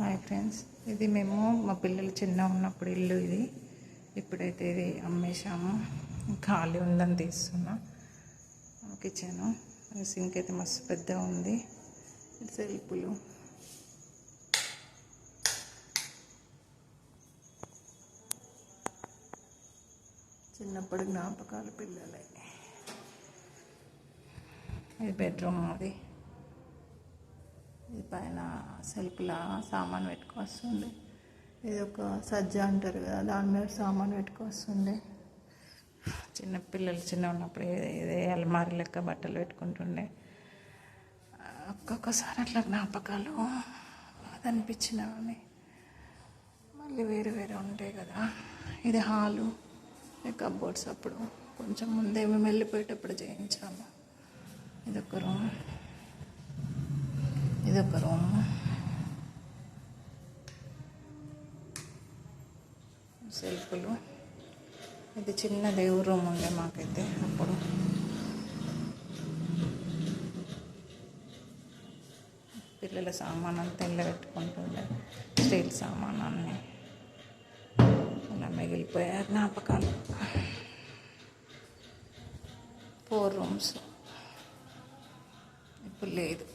Hi friends ఇది మేము మా పిల్లలు చిన్న ఉన్నప్పుడు ఇల్లు ఇది. ఇప్పుడైతే ఇది అమ్మేశాము. ఖాళీ ఉందని తీస్తున్నా. కిచెన్. సింక్ అయితే మస్తు పెద్దగా ఉంది. సెల్పులు సెల్ఫ్లు. చిన్నప్పటి జ్ఞాపకాలు పిల్లలే. ఇది బెడ్రూమ్ అది ఇది పైన సెల్ఫ్లా సామాన్ పెట్టుకొస్తుంది. ఇది ఒక సజ్జ అంటారు కదా దాని మీద సామాన్ పెట్టుకొస్తుంది. చిన్న పిల్లలు చిన్న ఉన్నప్పుడు ఇదే- ఇదే అల్మారి లెక్క బట్టలు పెట్టుకుంటుండే. ఒక్కొక్కసారి అట్లా జ్ఞాపకాలు అనిపించినవి మళ్ళీ వేరే వేరే ఉంటాయి కదా. ఇది హాలు ఇది కబోర్డ్స్ అప్పుడు కొంచెం ముందే మేము వెళ్ళిపోయేటప్పుడు చేయించాము. ఇదొక రూమ్. ఇదొక రూమ్ సెల్ఫ్లు ఇది చిన్న దేవుడు రూమ్ ఉండే మాకైతే అప్పుడు పిల్లల సామాన్ అంతా ఇళ్ళ పెట్టుకుంటుండే స్టీల్ సామాన్ అన్నీ అలా మిగిలిపోయే జ్ఞాపకాలు ఫోర్ రూమ్స్ ఇప్పుడు లేదు